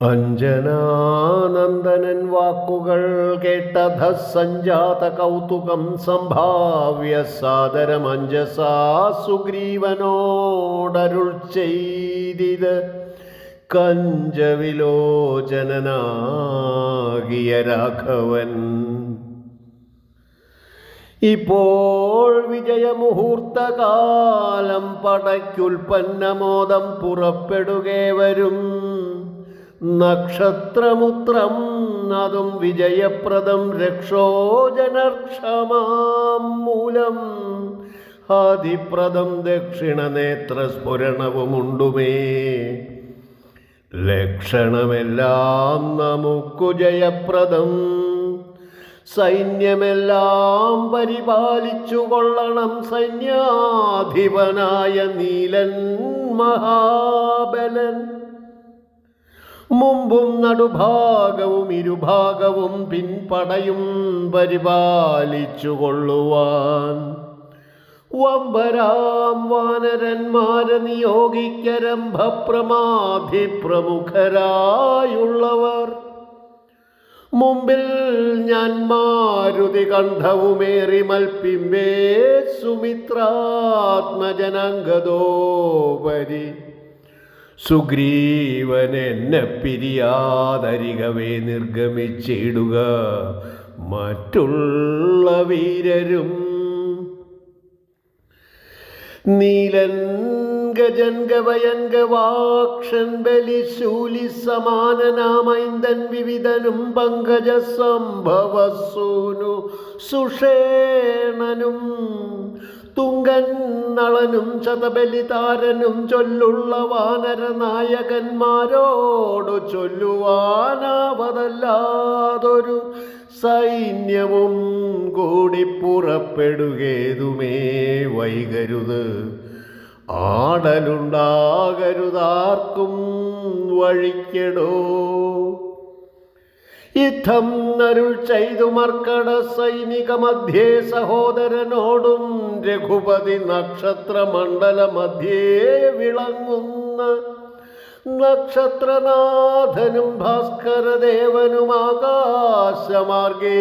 അഞ്ജനാനന്ദനൻ വാക്കുകൾ കേട്ടധ സഞ്ജാത കൗതുകം സംഭാവ്യ സാദരം അഞ്ജസാ സുഗ്രീവനോടരുൾ ചെയ്തിത് കഞ്ചവിലോചനനാകിയ രാഘവൻ. ഇപ്പോൾ വിജയമുഹൂർത്തകാലം പടയ്ക്കുൽപ്പന്നമോദം പുറപ്പെടുകേ വരും. നക്ഷത്രമുത്രം അതും വിജയപ്രദം രക്ഷോജനക്ഷമാം മൂലം. ആദിപ്രദം ദക്ഷിണനേത്രസ്ഫുരണവുമുണ്ടുമേ. ലക്ഷണമെല്ലാം നമുക്കു ജയപ്രദം. സൈന്യമെല്ലാം പരിപാലിച്ചു കൊള്ളണം സൈന്യാധിപനായ നീലൻ മഹാബലൻ. മുമ്പും നടുഭാഗവും ഇരുഭാഗവും പിൻപടയും പരിപാലിച്ചു കൊള്ളുവാൻ. വമ്പരാം വാനരന്മാരെ നിയോഗിക്കരംഭപ്രമാധി പ്രമുഖരായുള്ളവർ മുമ്പിൽ ഞാൻ മാരുതി കണ്ഠവുമേറി മൽപ്പിമ്പേ സുമിത്രാത്മജനങ്കതോപരി സുഗ്രീവൻ എന്നെ പിരിയാതരികവേ നിർഗമിച്ചിടുക. മറ്റുള്ള വീരരും നീലൻ ഗജൻഗവയൻഗവാക്ഷൻ ഗവയൻ ഗവാക്ഷൻ ബലിശൂലി സമാനനാമൈന്ദൻ വിവിധനും പങ്കജ സംഭവസൂനു സുഷേണനും തുങ്കൻ നളനും ശതബലിതാരനും ചൊല്ലുള്ള വാനര നായകന്മാരോട് ചൊല്ലുവാനാവതല്ലാതൊരു സൈന്യവും കൂടി പുറപ്പെടുകേതുമേ വൈകരുത്. ആടലുണ്ടാകരുതാർക്കും വഴിക്കെടോ. യുദ്ധം നരുൾ ചെയ്തു മർക്കട സൈനിക മധ്യേ സഹോദരനോടും രഘുപതി നക്ഷത്രമണ്ഡല മധ്യേ വിളങ്ങുന്ന നക്ഷത്രനാഥനും ഭാസ്കരദേവനും ആകാശമാർഗേ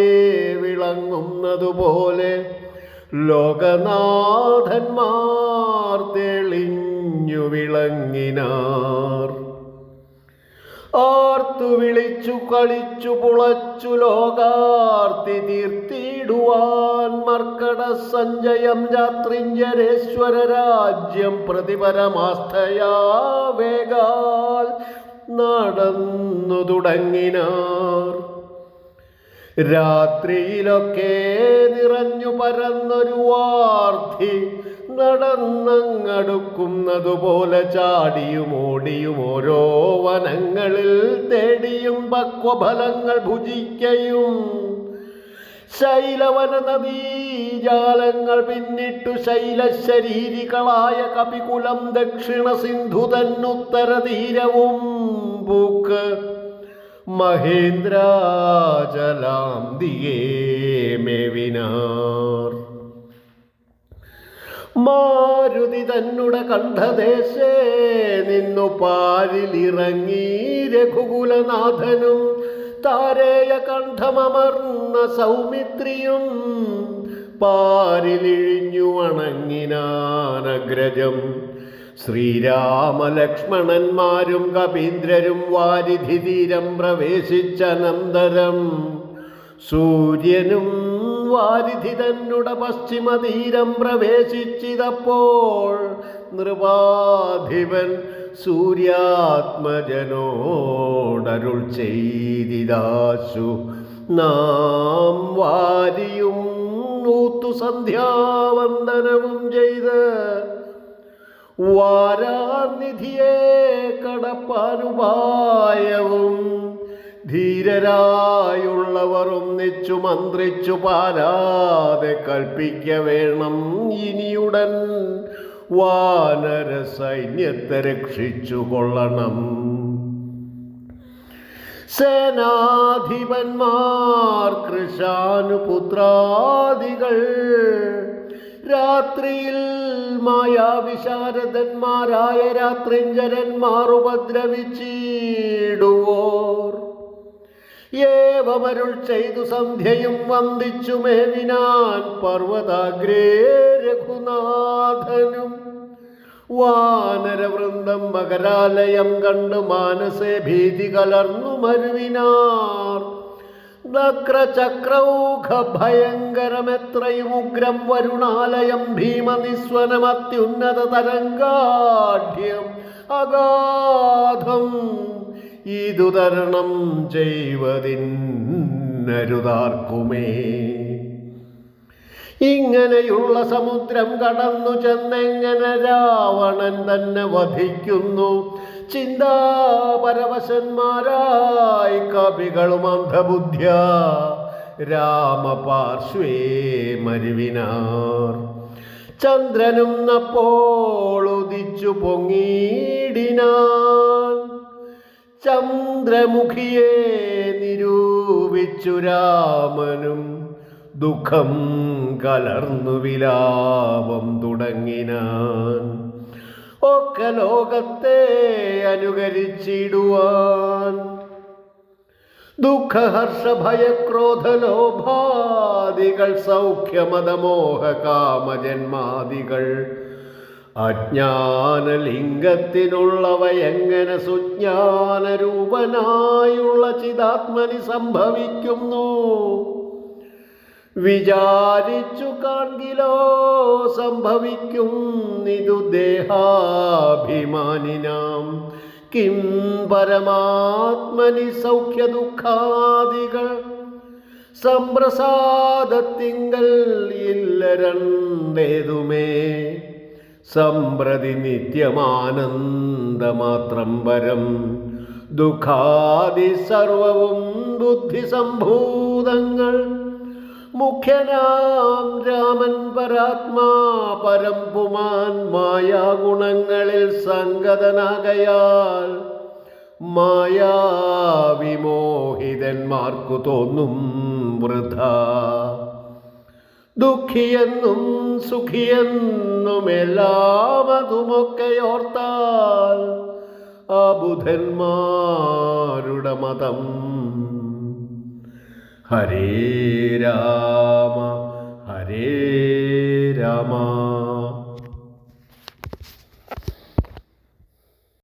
വിളങ്ങുന്നതുപോലെ ലോകനാഥന്മാർ തെളിഞ്ഞു വിളങ്ങിനാർ. ആർത്തു വിളിച്ചു കളിച്ചു പുളച്ചു ലോകാർത്തി തീർത്തിയിടുവാൻ മർക്കട സഞ്ജയം രാത്രിഞ്ജരേശ്വര രാജ്യം പ്രതിപരമാസ്ഥയാ വേഗാൽ നടന്നു തുടങ്ങിനാർ. രാത്രിയിലൊക്കെ നിറഞ്ഞു പരന്നൊരു വാർത്തി നടന്നങ്ങടുക്കുന്നതുപോലെ ചാടിയും ഓടിയും ഓരോ വനങ്ങളിൽ തേടിയും പക്വഫലങ്ങൾ ഭുജിക്കയും. ശൈലവന നദീജാലങ്ങൾ പിന്നിട്ടു ശൈലശരീരികളായ കപികുലം ദക്ഷിണ സിന്ധു തന്നുത്തര തീരവും. പൂക്ക് മഹേന്ദ്രാചലാം ദിയേ മേവിനാർ. മാരുതി തന്നുട കണ്ഠദേശേ നിന്നു പാരിലിറങ്ങി രഘുകുലനാഥനും താരേയ കണ്ഠമർന്ന സൗമിത്രിയും പാരിലിഴിഞ്ഞു അണങ്ങിനാനഗ്രജം ശ്രീരാമലക്ഷ്മണന്മാരും കപീന്ദ്രരും വാരിധി തീരം പ്രവേശിച്ചനന്തരം സൂര്യനും വാരിധി തന്നുടെ പശ്ചിമതീരം പ്രവേശിച്ചിതപ്പോൾ നൃപാധിപൻ സൂര്യാത്മജനോടരുൾ ചെയ്തിദാശു നാം വാരിയും നൂത്തു സന്ധ്യാവന്ദനവും ചെയ്ത് വാരാനിധിയെ കടപ്പാനുപായവും ധീരരായുള്ളവർ ഒന്നിച്ചു മന്ത്രിച്ചു പാരാതെ കൽപ്പിക്ക വേണം ഇനിയുടൻ. വാനര സൈന്യത്തെ രക്ഷിച്ചു കൊള്ളണം. സേനാധിപന്മാർ കൃഷാനുപുത്രാദികൾ രാത്രിയിൽ മായാവിശാരദന്മാരായ രാത്രിഞ്ചരന്മാർ ഉപദ്രവിച്ചിടുവോ ഏവമരുൾ ചെയ്തു സന്ധ്യയും വന്ദിച്ചു മേവിനാൻ പർവതാഗ്രേ രഘുനാഥനും. വാനരവൃന്ദം മകരാലയം കണ്ടു മാനസേ ഭീതി കലർന്നു മരുവിനാർ. നക്രചക്രൗഘ ഭയങ്കരമെത്രയും ഉഗ്രം വരുണാലയം ഭീമനിസ്വനമത്യുന്നത തരംഗാഢ്യം അഗാധം. ഇതു തരണം ചെയ്വതിന്നരുതാർക്കുമേ. ഇങ്ങനെയുള്ള സമുദ്രം കടന്നു ചെന്നെങ്ങനെ രാവണൻ തന്നെ വധിക്കുന്നു. ചിന്താപരവശന്മാരായി കവികളും അന്ധബുദ്ധ്യ രാമപാർശ്വേ മരുവിനാർ. ചന്ദ്രനും അപ്പോൾ ഉദിച്ചു പൊങ്ങിയിടിനാൻ ചന്ദ്രമുഖിയെ നിരൂപിച്ചു രാമനും. ദുഃഖം കലർന്നു വിലാപം തുടങ്ങിനാൻ. ഒക്കെ ലോകത്തെ അനുകരിച്ചിടുവാൻ. ദുഃഖഹർഷഭയക്രോധലോഭാദികൾ സൗഖ്യമതമോഹ കാമജന്മാദികൾ അജ്ഞാനലിംഗത്തിനുള്ളവ എങ്ങനെ സുജ്ഞാനരൂപനായുള്ള ചിതാത്മനി സംഭവിക്കുന്നു? വിചാരിച്ചു കാൺകിലോ സംഭവിക്കും ഇതു ദേഹാഭിമാനിനാം കിം പരമാത്മനി സൗഖ്യ ദുഃഖാദികൾ സംപ്രസാദത്തിങ്കൽ ഇല്ല രണ്ടേതുമേ. സമ്പ്രതി നിത്യമാനന്ദമാത്രം വരം. ദുഃഖാദി സർവവും ബുദ്ധിസംഭൂതങ്ങൾ മുഖ്യനാം രാമൻ പരാത്മാ പരം പുമാൻ മായാഗുണങ്ങളിൽ സംഗതനാകയാൽ. മായാവിമോഹിതന്മാർക്കു തോന്നും വൃഥ. ദുഃഖിയെന്നും സുഖിയെന്നും എല്ലാം അതുമൊക്കെ ഓർത്താൽ ബുധന്മാരുടെ മതം. ഹരേ രാമ ഹരേ രാമ.